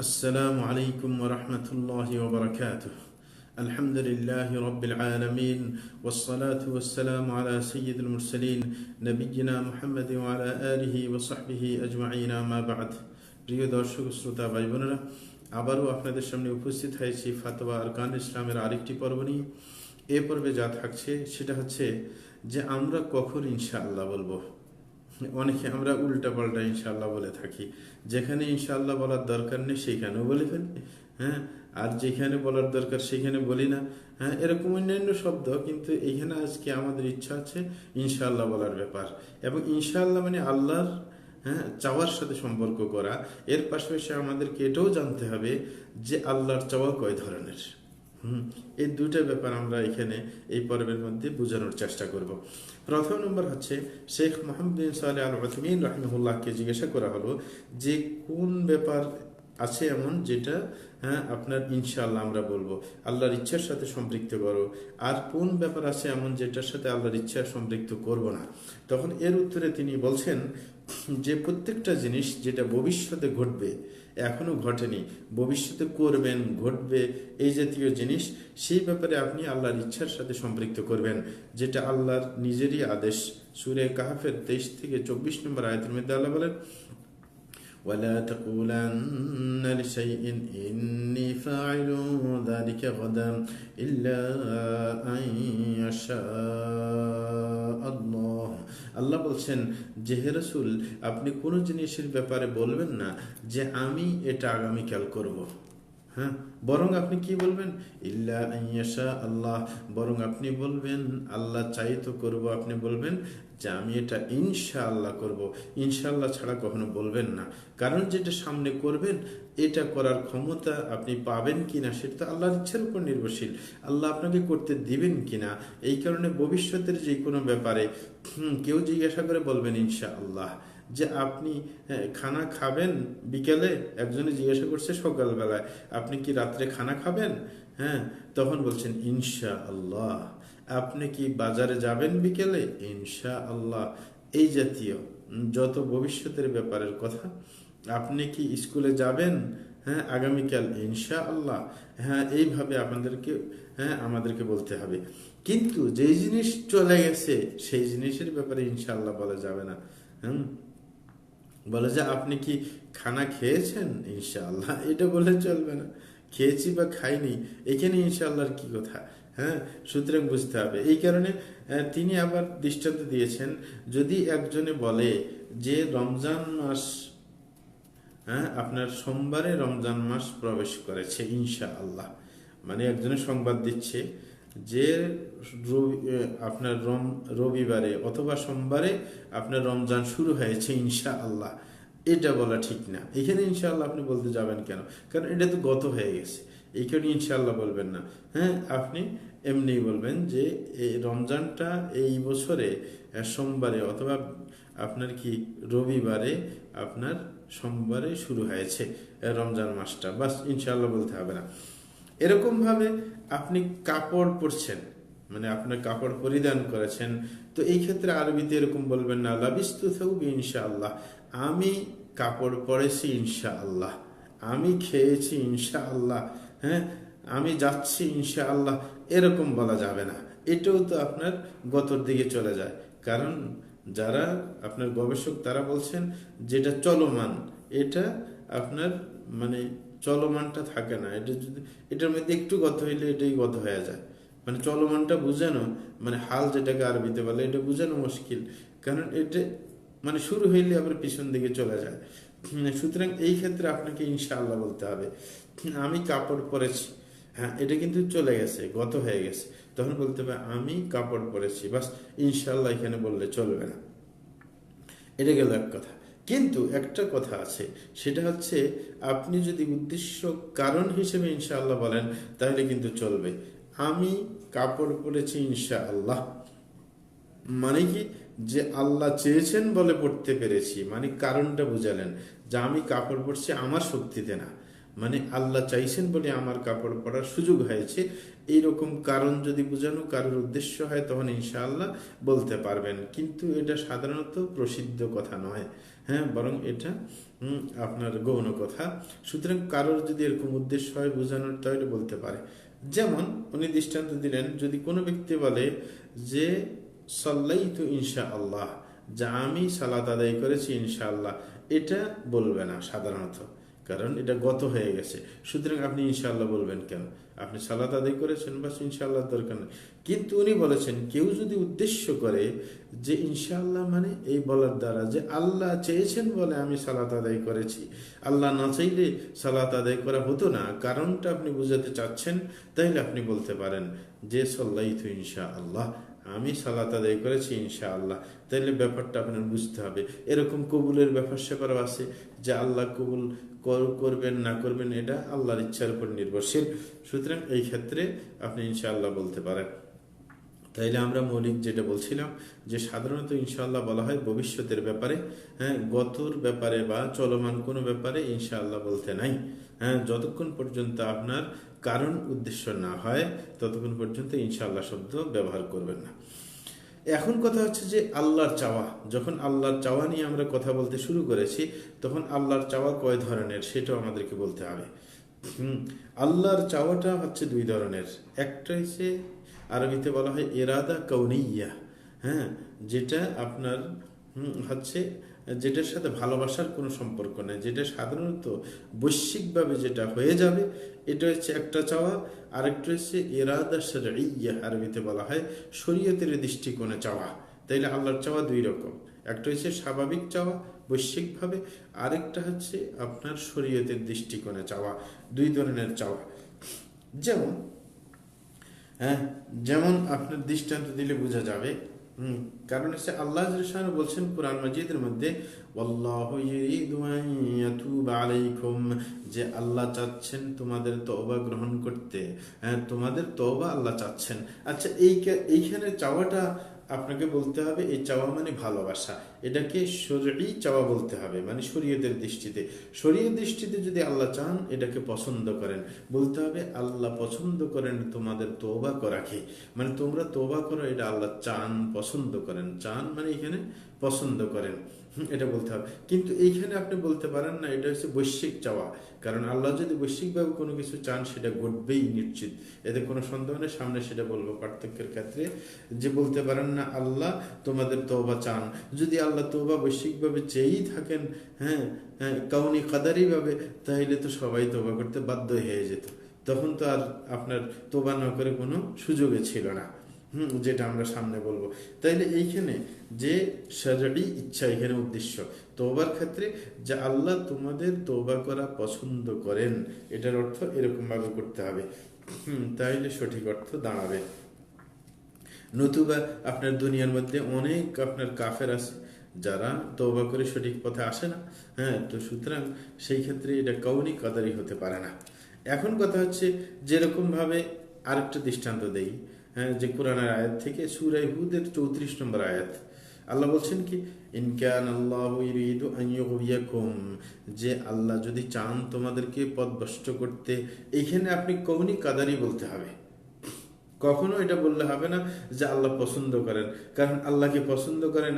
السلام عليكم ورحمة الله وبركاته الحمد لله رب العالمين والصلاة والسلام على سيد المرسلين نبينا محمد وعلى آله وصحبه أجمعين ما بعد প্রিয় দর্শক শ্রোতা ভাই বোনেরা আবারও আপনাদের সামনে উপস্থিত হয়েছি ফাতোয়া আরকান ইসলামের আরেকটি পর্ব নিয়ে এ পর্বে যা থাকছে সেটা হচ্ছে যে আমরা কখন ইনশাআল্লাহ বলবো অনেকে আমরা উল্টা পাল্টা ইনশাল্লাহ বলে থাকি। যেখানে ইনশাল্লাহ বলার দরকার নেই সেখানেও বলে ফেলি। হ্যাঁ? আর যেখানে বলার দরকার, সেখানে বলি না। হ্যাঁ? এরকম অন্যান্য শব্দ, কিন্তু এখানে আজকে আমাদের ইচ্ছা আছে ইনশাল্লাহ বলার ব্যাপার। এবং ইনশাল্লাহ মানে আল্লাহর হ্যাঁ চাওয়ার সাথে সম্পর্ক করা। এর পাশাপাশি আমাদেরকে এটাও জানতে হবে যে আল্লাহর চাওয়া কয় ধরনের? হুম, এই দুইটা ব্যাপার আমরা এখানে এই পর্বের মধ্যে বোঝানোর চেষ্টা করব। প্রথম নম্বর হচ্ছে, শেখ মোহাম্মদ বিন সালে আল রহমিন রহমুল্লাহকে জিজ্ঞাসা করা হলো যে কোন ব্যাপার আছে এমন যেটা হ্যাঁ আপনার ইনশাআল্লাহ আমরা বলব। আল্লাহর ইচ্ছার সাথে সম্পৃক্ত করো। আর কোন ব্যাপার আছে এমন যেটার সাথে আল্লাহর ইচ্ছা সম্পৃক্ত করব না? তখন এর উত্তরে তিনি বলছেন যে প্রত্যেকটা জিনিস যেটা ভবিষ্যতে ঘটবে, এখনও ঘটেনি, ভবিষ্যতে করবেন, ঘটবে এই জাতীয় জিনিস, সেই ব্যাপারে আপনি আল্লাহর ইচ্ছার সাথে সম্পৃক্ত করবেন, যেটা আল্লাহর নিজেরই আদেশ। সুরে কাহাফের তেইশ থেকে চব্বিশ নম্বর আয়তের মধ্যে আল্লাহ বলেন ولا تقولن لشيء إني فاعل ذلك غدا إلا أن يشاء الله আল্লাহ বলছেন যে হে রসুল আপনি কোনো জিনিসের ব্যাপারে বলবেন না যে আমি এটা আগামীকাল করব। হ্যাঁ বরং আপনি কি বলবেন ইল্লা আইয়াশা আল্লাহ বরং আপনি বলবেন আল্লাহ চাই তো করবো আপনি বলবেন যে আমি এটা ইনশা আল্লাহ করব। ইনশাল্লাহ ছাড়া কখনো বলবেন না। কারণ যেটা সামনে করবেন, এটা করার ক্ষমতা আপনি পাবেন কিনা সেটা তো আল্লাহর ইচ্ছার উপর নির্ভরশীল। আল্লাহ আপনাকে করতে দিবেন কিনা, এই কারণে ভবিষ্যতের যে কোনো ব্যাপারে কেউ জিজ্ঞাসা করে বলবেন ইনশা আল্লাহ যে আপনি খানা খাবেন বিকেলে? একজনে জিজ্ঞাসা করছে সকালবেলায়, আপনি কি রাত্রে খানা খাবেন? হ্যাঁ তখন বলছেন ইনশা আল্লাহ আপনি কি বাজারে যাবেন বিকেলে? ইনশা আল্লাহ এই জাতীয়, যত ভবিষ্যতের ব্যাপারের কথা, আপনি কি স্কুলে যাবেন? হ্যাঁ আগামীকাল। ইনশা আল্লাহ হ্যাঁ এইভাবে আপনাদেরকে হ্যাঁ আমাদেরকে বলতে হবে। কিন্তু যেই জিনিস চলে গেছে, সেই জিনিসের ব্যাপারে ইনশাআল্লাহ বলা যাবে না। হুম? বলে যে আপনি কি খানা খেয়েছেন? ইনশাআল্লাহ। এটা বলে চলবে না। খেয়েছি বা খাইনি। এখানে ইনশাআল্লাহর কি কথা? হ্যাঁ সুতরাং বুঝতে হবে। এই কারণে তিনি আবার দৃষ্টান্ত দিয়েছেন, যদি একজনে বলে যে রমজান মাস হ্যাঁ আপনার সোমবারে রমজান মাস প্রবেশ করেছে ইনশা আল্লাহ মানে একজনে সংবাদ দিচ্ছে যে আপনার রম, রবিবারে অথবা সোমবারে আপনার রমজান শুরু হয়েছে ইনশা আল্লাহ এটা বলা ঠিক না। এখানে ইনশাআল্লাহ আপনি বলতে যাবেন কেন? কারণ এটা তো গত হয়ে গেছে। এইখানে ইনশাআল্লাহ বলবেন না। হ্যাঁ আপনি এমনি বলবেন যে এই রমজানটা এই বছরে সোমবারে অথবা আপনার কি রবিবারে আপনার সোমবারে শুরু হয়েছে রমজান মাসটা। বাস ইনশাল্লাহ বলতে হবে না। এরকমভাবে আপনি কাপড় পরছেন মানে আপনার কাপড় পরিধান করেছেন, তো এই ক্ষেত্রে আরবিতে এরকম বলবেন না, লাবিস্তু থাকবে ইনশা আল্লাহ আমি কাপড় পরেছি ইনশা আল্লাহ আমি খেয়েছি ইনশা আল্লাহ হ্যাঁ আমি যাচ্ছি ইনশা আল্লাহ এরকম বলা যাবে না। এটাও তো আপনার গতর দিকে চলে যায়। কারণ যারা আপনার গবেষক, তারা বলছেন যেটা চলমান, এটা আপনার মানে চলমানটা থাকে না। এটা যদি, এটার মধ্যে একটু গত হইলে এটাই গত হয়ে যায়। মানে চলমানটা বুঝানো মানে হাল যেটাকে আরবিতে বলে, এটা বুঝানো মুশকিল। কারণ এটা মানে শুরু হইলে আবার পিছন দিকে চলে যায়। সুতরাং এই ক্ষেত্রে আপনাকে ইনশাআল্লাহ বলতে হবে। আমি কাপড় পরেছি। হ্যাঁ এটা কিন্তু চলে গেছে, গত হয়ে গেছে। তখন বলতে হবে, আমি কাপড় পরেছি, বাস ইনশাল্লাহ এখানে বললে চলবে না। এটা গেল এক কথা। কিন্তু একটা কথা আছে, সেটা হচ্ছে, আপনি যদি উদ্দেশ্য, কারণ হিসেবে ইনশাআল্লাহ বলেন, তাহলে কিন্তু চলবে। আমি কাপড় পরেছি ইনশা আল্লাহ মানে কি? যে আল্লাহ চেয়েছেন বলে পড়তে পেরেছি মানে কারণটা বুঝালেন। যে আমি কাপড় পরছি আমার শক্তিতে না। মানে আল্লাহ চাইছেন বলে আমার কাপড় পরার সুযোগ হয়েছে। এইরকম কারণ যদি বোঝানো কারোর উদ্দেশ্য হয়, তখন ইনশাআল্লাহ বলতে পারবেন। কিন্তু এটা সাধারণত প্রসিদ্ধ কথা নয়। হ্যাঁ বরং এটা আপনার গৌণ কথা। সুতরাং কারোর যদি এরকম উদ্দেশ্য হয় বোঝানোর, তাহলে বলতে পারে। যেমন উনি দৃষ্টান্ত দিলেন, যদি কোনো ব্যক্তি বলে যে সাল্লাই তো ইনশা আল্লাহ যা আমি সালাত আদায় করেছি ইনশা আল্লাহ এটা বলবে না সাধারণত। কারণ এটা গত হয়ে গেছে। সুতরাং আপনি ইনশাআল্লাহ বলবেন কেন? আপনি সালাত আদায় করেছেন, বাস ইনশাআল্লাহ দরকার নেই। কিন্তু উনি বলেছেন, কেউ যদি উদ্দেশ্য করে যে ইনশাল্লাহ মানে এই বলার দ্বারা যে আল্লাহ চেয়েছেন বলে আমি সালাত আদায় করেছি, আল্লাহ না চাইলে সালাত আদায় করা হতো না, কারণটা আপনি বুঝাতে চাচ্ছেন, তাইলে আপনি বলতে পারেন যে সাল্লাই তো ইনশা আল্লাহ আমি সালাত আদায় করেছি ইনশা আল্লাহ তাইলে ব্যাপারটা আপনার বুঝতে হবে। এরকম কবুলের ব্যাপার স্যাপারও আছে যে আল্লাহ কবুল করবেন, না করবেন, এটা আল্লাহর ইচ্ছার উপর নির্ভরশীল। সুতরাং এই ক্ষেত্রে আপনি ইনশাআল্লাহ বলতে পারেন। তাইলে আমরা মৌলিক যেটা বলছিলাম, যে সাধারণত ইনশাআল্লাহ বলা হয় ভবিষ্যতের ব্যাপারে হ্যাঁ গতর ব্যাপারে বা চলমান কোনো ব্যাপারে ইনশাআল্লাহ বলতে নাই। হ্যাঁ যতক্ষণ পর্যন্ত আপনার কারণ উদ্দেশ্য না হয়, ততক্ষণ পর্যন্ত ইনশাআল্লাহ শব্দ ব্যবহার করবেন না। এখন কথা হচ্ছে যে আল্লাহর চাওয়া। যখন আল্লাহর চাওয়া নিয়ে আমরা কথা বলতে শুরু করেছি, তখন আল্লাহর চাওয়া কয় ধরনের সেটাও আমাদেরকে বলতে হবে। আল্লাহর চাওয়াটা হচ্ছে দুই ধরনের। একটা হচ্ছে আরবিতে বলা হয় এরাদা কৌনিয়া হ্যাঁ যেটা আপনার হচ্ছে যেটার সাথে ভালোবাসার কোনো সম্পর্ক নেই। যেটা সাধারণত বৈশ্বিকভাবে যেটা হয়ে যাবে, এটা হচ্ছে একটা চাওয়া, আরেকটা হচ্ছে এরাদা ইয়া আরবিতে বলা হয়, শরীয়তের দৃষ্টিকোণে চাওয়া। তাইলে আল্লাহর চাওয়া দুই রকম। একটা হচ্ছে স্বাভাবিক চাওয়া, বৈশ্বিকভাবে, আরেকটা হচ্ছে আপনার শরীয়তের দৃষ্টিকোণে চাওয়া, দুই ধরনের চাওয়া। যেমন হ্যাঁ যেমন আপনার দৃষ্টান্ত দিলে বোঝা যাবে কারণ হচ্ছে আল্লাহ বলছেন কোরআন মাজিদের মধ্যে, "ওয়াল্লাহু ইউরিদু আন ইয়াতুবা যে আল্লাহ চাচ্ছেন তোমাদের তওবা গ্রহণ করতে। হ্যাঁ তোমাদের তওবা আল্লাহ চাচ্ছেন। আচ্ছা এই এইখানে চাওয়াটা আপনাকে বলতে হবে এই চাওয়া মানে ভালোবাসা। এটাকে শরী চাওয়া বলতে হবে মানে শরীয়তের দৃষ্টিতে। শরীয় দৃষ্টিতে যদি আল্লাহ চান, এটাকে পছন্দ করেন। বলতে হবে আল্লাহ পছন্দ করেন তোমাদের তোবা করাকে। মানে তোমরা তোবা করো, এটা আল্লাহ চান, পছন্দ করেন। চান মানে এখানে পছন্দ করেন। এটা বলতে হবে। কিন্তু এইখানে আপনি বলতে পারেন না, এটা হচ্ছে বৈশ্বিক চাওয়া। কারণ আল্লাহ যদি বৈশ্বিকভাবে কোনো কিছু চান, সেটা ঘটবেই নিশ্চিত। এতে কোনো সন্দেহ নেই, সামনে সেটা বলব পার্থক্যের ক্ষেত্রে। যে বলতে পারেন না, আল্লাহ তোমাদের তওবা চান। যদি আল্লাহ তওবা বৈশ্বিকভাবে চেয়েই থাকেন হ্যাঁ হ্যাঁ কাউনি কাদারিভাবে তাহলে তো সবাই তওবা করতে বাধ্য হয়ে যেত। তখন তো আর আপনার তোবা না করে কোনো সুযোগে ছিল না। হুম, যেটা আমরা সামনে বলব। তাইলে এইখানে যে সাজাডি ইচ্ছা এখানে উদ্দেশ্য তোবার ক্ষেত্রে যে আল্লাহ তোমাদের তোবা করা পছন্দ করেন, এটার অর্থ এরকম ভাবে করতে হবে। হুম, তাইলে সঠিক অর্থ দাঁড়াবে। নতুবা আপনার দুনিয়ার মধ্যে অনেক আপনার কাফের আছে, যারা তওবা করে সঠিক পথে আসে না। হ্যাঁ তো সুতরাং সেই ক্ষেত্রে এটা কৌনি কাদারি হতে পারে না। এখন কথা হচ্ছে যেরকম ভাবে আরেকটা দৃষ্টান্ত দেই যে কোরআনের আয়াত থেকে সুরাই হুদের চৌত্রিশ নম্বর আয়াত। আল্লাহ বলছেন কি? ইনকান আল্লাহ ইরিদু যে আল্লাহ যদি চান তোমাদেরকে পথভ্রষ্ট করতে এইখানে আপনি কৌনি কাদারি বলতে হবে। কখনো এটা বললে হবে না যে আল্লাহ পছন্দ করেন। কারণ আল্লাহকে পছন্দ করেন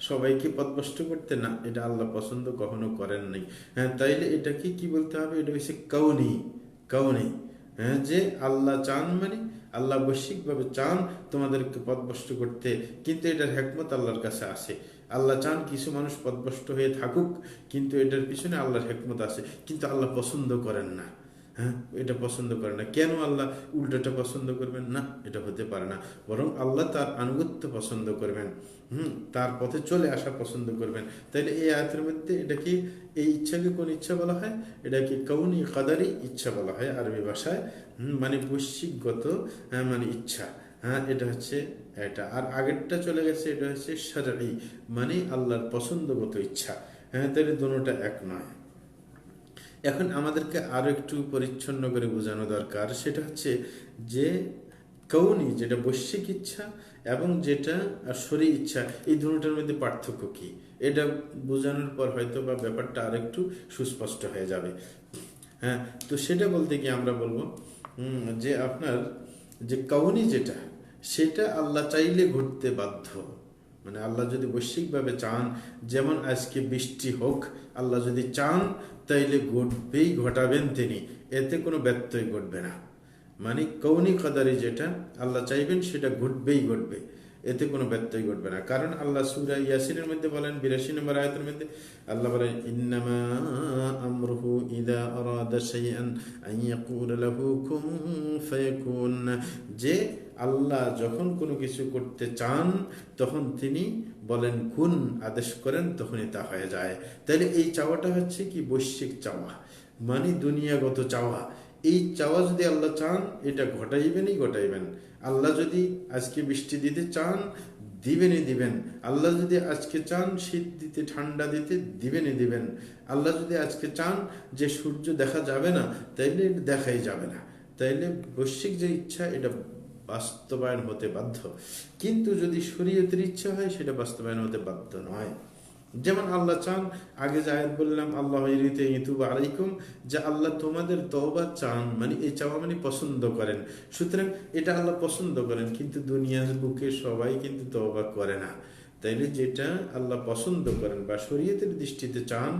সবাইকে পথভ্রষ্ট করতে? না, এটা আল্লাহ পছন্দ কখনো করেন নাই। হ্যাঁ তাইলে এটাকে কি বলতে হবে? এটা হচ্ছে কাউনি। কাউনি। হ্যাঁ যে আল্লাহ চান মানে আল্লাহ বৈশ্বিকভাবে চান তোমাদেরকে পদভষ্ট করতে, কিন্তু এটার হেকমত আল্লাহর কাছে আসে আল্লাহ চান কিছু মানুষ পদভষ্ট হয়ে থাকুক, কিন্তু এটার পিছনে আল্লাহর হেকমত আছে। কিন্তু আল্লাহ পছন্দ করেন না। হ্যাঁ এটা পছন্দ করে না। কেন আল্লাহ উল্টোটা পছন্দ করবেন? না, এটা হতে পারে না। বরং আল্লাহ তার আনুগত্য পছন্দ করবেন। হুম, তার পথে চলে আসা পছন্দ করবেন। তাইলে এই আয়াতের মধ্যে এটা কি এই ইচ্ছাকে কোন ইচ্ছা বলা হয়? এটাকে কৌনি কাদারি ইচ্ছা বলা হয় আরবি ভাষায়? মানে বৈশ্বিকগত মানে ইচ্ছা। হ্যাঁ এটা হচ্ছে এটা। আর আগেরটা চলে গেছে, এটা হচ্ছে সাজাই মানে আল্লাহর পছন্দগত ইচ্ছা। হ্যাঁ তাহলে দুটোটা এক নয়। এখন আমাদেরকে আরও একটু পরিচ্ছন্ন করে বোঝানো দরকার, সেটা হচ্ছে যে কৌনি যেটা বৈশ্বিক ইচ্ছা এবং যেটা শরী ইচ্ছা, এই দুটোটার মধ্যে পার্থক্য কি? এটা বোঝানোর পর হয়তো বা ব্যাপারটা আরেকটু সুস্পষ্ট হয়ে যাবে। হ্যাঁ তো সেটা বলতে গিয়ে আমরা বলব যে আপনার যে কৌনি যেটা, সেটা আল্লাহ চাইলে ঘটতে বাধ্য। মানে আল্লাহ যদি বৈশ্বিকভাবে চান, যেমন আজকে বৃষ্টি হোক, আল্লাহ যদি চান, তাইলে ঘটবেই, ঘটাবেন তিনি। এতে কোনো ব্যত্যয় ঘটবে না। মানে কৌনি কাদারি যেটা আল্লাহ চাইবেন সেটা ঘটবেই ঘটবে, এতে কোনো ব্যত্যয় ঘটবে না। কারণ আল্লাহ সুরা ইয়াসিনের মধ্যে বলেন, বিরাশি নম্বর আয়াতের মধ্যে আল্লাহ বলেন, ইন্নামা আমরুহু ইদা আরাদা শাইআন আন ইয়াকুলা লাহু কুন ফায়াকুন। যে আল্লাহ যখন কোনো কিছু করতে চান, তখন তিনি বলেন, কুন আদেশ করেন, তখনই তা হয়ে যায়। তাহলে এই চাওয়াটা হচ্ছে কি বৈশ্বিক চাওয়া? মানে দুনিয়াগত চাওয়া। এই চাওয়া যদি আল্লাহ চান, এটা ঘটাইবেনই ঘটাইবেন। আল্লাহ যদি আজকে বৃষ্টি দিতে চান, দিবেনই দিবেন। আল্লাহ যদি আজকে চান, শীত দিতে, ঠান্ডা দিতে, দিবেনই দিবেন। আল্লাহ যদি আজকে চান যে সূর্য দেখা যাবে না, তাইলে দেখাই যাবে না। তাইলে বৈশ্বিক যে ইচ্ছা, এটা বাস্তবায়ন হতে বাধ্য। কিন্তু যদি শরীয়তের ইচ্ছা হয়, সেটা বাস্তবায়ন হতে বাধ্য নয়। যেমন আল্লাহ চান, আগে আয়াত বললাম, আল্লাহ আলাইকুম যে আল্লাহ তোমাদের তওবা চান মানে এই চাওয়া মানে পছন্দ করেন। সুতরাং এটা আল্লাহ পছন্দ করেন, কিন্তু দুনিয়ার বুকে সবাই কিন্তু তওবা করে না। তাইলে যেটা আল্লাহ পছন্দ করেন বা শরীয়তের দৃষ্টিতে চান,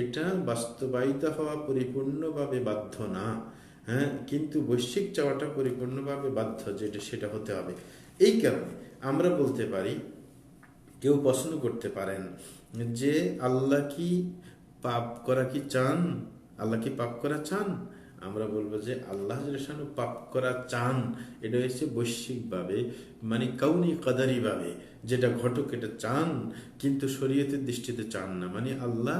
এটা বাস্তবায়িত হওয়া পরিপূর্ণভাবে বাধ্য না। হ্যাঁ কিন্তু বৈশ্বিক চাওয়াটা পরিপূর্ণভাবে বাধ্য, যেটা সেটা হতে হবে। এই কারণে আমরা বলতে পারি কেউ পছন্দ করতে পারেন যে আল্লাহ কি পাপ করা কি চান? আল্লাহ কি পাপ করা চান? আমরা বলব যে আল্লাহ পাপ করা চান। এটা হচ্ছে বৈশ্বিকভাবে মানে কাউনি কাদারিভাবে যেটা ঘটক এটা চান, কিন্তু শরীয়তের দৃষ্টিতে চান না। মানে আল্লাহ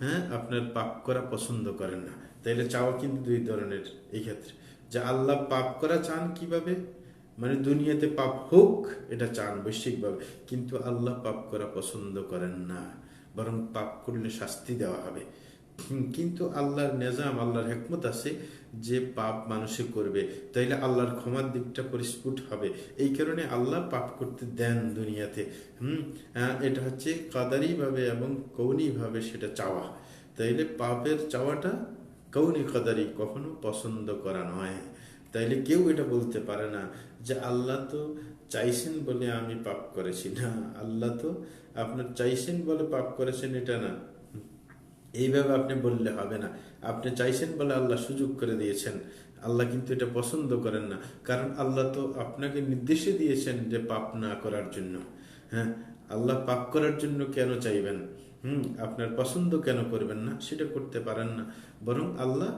হ্যাঁ আপনার পাপ করা পছন্দ করেন না। তাইলে চাওয়া কিন্তু দুই ধরনের। এই ক্ষেত্রে যে আল্লাহ পাপ করা চান কীভাবে? মানে দুনিয়াতে পাপ হোক, এটা চান বৈশ্বিকভাবে। কিন্তু আল্লাহ পাপ করা পছন্দ করেন না, বরং পাপ করলে শাস্তি দেওয়া হবে। কিন্তু আল্লাহর নেজাম, আল্লাহর হেকমত আছে যে পাপ মানুষে করবে, তাইলে আল্লাহর ক্ষমার দিকটা পরিস্ফুট হবে। এই কারণে আল্লাহ পাপ করতে দেন দুনিয়াতে। হুম এটা হচ্ছে কাদারিভাবে এবং কৌনিভাবে সেটা চাওয়া। তাইলে পাপের চাওয়াটা কৌনি কাদারি কখনো পছন্দ করা নয়। তাইলে কেউ এটা বলতে পারে না যে আল্লাহ তো চাইছেন বলে আমি পাপ করেছি। না, আল্লাহ তো আপনার চাইছেন বলে পাপ করেছেন এটা না। এইভাবে আপনি বললে হবে না। আপনি চাইছেন বলে আল্লাহ সুযোগ করে দিয়েছেন। আল্লাহ কিন্তু এটা পছন্দ করেন না। কারণ আল্লাহ তো আপনাকে নির্দেশে দিয়েছেন যে পাপ না করার জন্য। হ্যাঁ আল্লাহ পাপ করার জন্য কেন চাইবেন? হুম আপনার পছন্দ কেন করবেন না সেটা করতে পারেন না। বরং আল্লাহ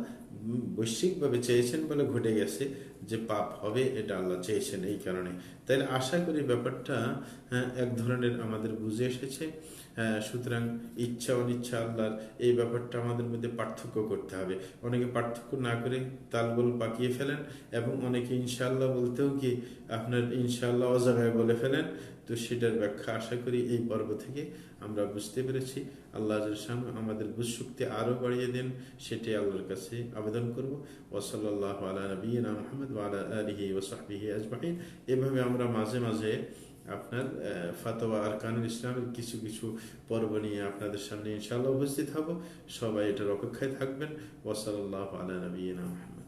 বৈশ্বিকভাবে চেয়েছেন বলে ঘটে গেছে যে পাপ হবে এটা আল্লাহ চেয়েছেন এই কারণে। তাইলে আশা করি ব্যাপারটা হ্যাঁ, এক ধরনের আমাদের বুঝে এসেছে। হ্যাঁ, সুতরাং ইচ্ছা অনিচ্ছা আল্লাহর এই ব্যাপারটা আমাদের মধ্যে পার্থক্য করতে হবে। অনেকে পার্থক্য না করে তালগোল পাকিয়ে ফেলেন এবং অনেকে ইনশাল্লাহ বলতেও কি আপনার ইনশাল্লাহ অজাগায় বলে ফেলেন তো সেটার ব্যাখ্যা আশা করি এই পর্ব থেকে আমরা বুঝতে পেরেছি। আল্লাহ জাল্লাহু আমাদের বুঝ শক্তি আরও বাড়িয়ে দেন, সেটাই আল্লাহর কাছে আবেদন করব। ওসল্লাহ আলা নবীনা মোহাম্মদ ওয়ালা আলিহি ওসাহবিহি আজমাহিন এভাবে আমরা মাঝে মাঝে আপনার ফাতোয়া আর কানুন ইসলামের কিছু কিছু পর্ব নিয়ে আপনাদের সামনে ইনশাআল্লাহ উপস্থিত হব। সবাই এটার অপেক্ষায় থাকবেন। ওসল্লাহ আলা নবীনা মোহাম্মদ।